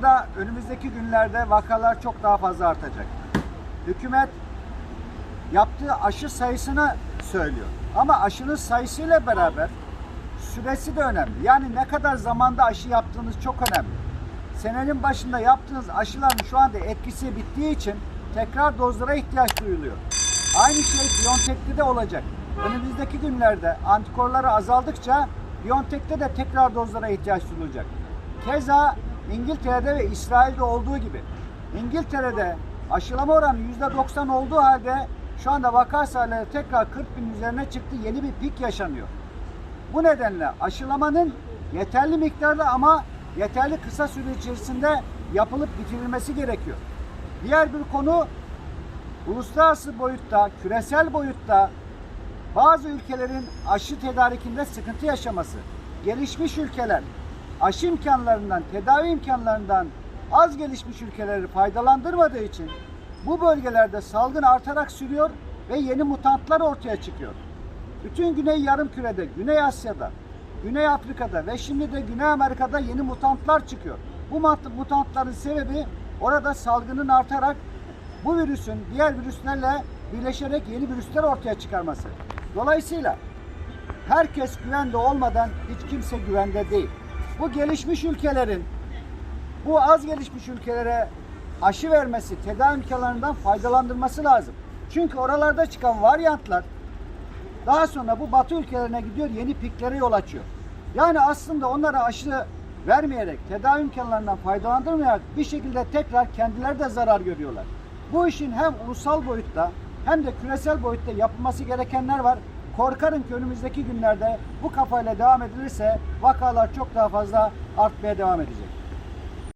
yakında önümüzdeki günlerde vakalar çok daha fazla artacak. Hükümet yaptığı aşı sayısını söylüyor. Ama aşının sayısıyla beraber süresi de önemli. Yani ne kadar zamanda aşı yaptığınız çok önemli. Senenin başında yaptığınız aşıların şu anda etkisi bittiği için tekrar dozlara ihtiyaç duyuluyor. Aynı şey Biontech'te de olacak. Önümüzdeki günlerde antikorları azaldıkça Biontech'te de tekrar dozlara ihtiyaç duyulacak. Keza İngiltere'de ve İsrail'de olduğu gibi İngiltere'de aşılama oranı %90 olduğu halde şu anda vaka sayıları tekrar 40 bin üzerine çıktı. Yeni bir pik yaşanıyor. Bu nedenle aşılamanın yeterli miktarda ama yeterli kısa süre içerisinde yapılıp bitirilmesi gerekiyor. Diğer bir konu uluslararası boyutta, küresel boyutta bazı ülkelerin aşı tedarikinde sıkıntı yaşaması. Gelişmiş ülkeler aşı imkanlarından, tedavi imkanlarından az gelişmiş ülkeleri faydalandırmadığı için bu bölgelerde salgın artarak sürüyor ve yeni mutantlar ortaya çıkıyor. Bütün Güney Yarımküre'de, Güney Asya'da, Güney Afrika'da ve şimdi de Güney Amerika'da yeni mutantlar çıkıyor. Bu mutantların sebebi orada salgının artarak bu virüsün diğer virüslerle birleşerek yeni virüsler ortaya çıkarması. Dolayısıyla herkes güvende olmadan hiç kimse güvende değil. Bu gelişmiş ülkelerin bu az gelişmiş ülkelere aşı vermesi, tedavi imkanlarından faydalandırması lazım. Çünkü oralarda çıkan varyantlar daha sonra bu batı ülkelerine gidiyor, yeni piklere yol açıyor. Yani aslında onlara aşı vermeyerek, tedavi imkanlarından faydalandırmayarak bir şekilde tekrar kendileri de zarar görüyorlar. Bu işin hem ulusal boyutta hem de küresel boyutta yapılması gerekenler var. Korkarım ki önümüzdeki günlerde bu kafayla devam edilirse vakalar çok daha fazla artmaya devam edecek.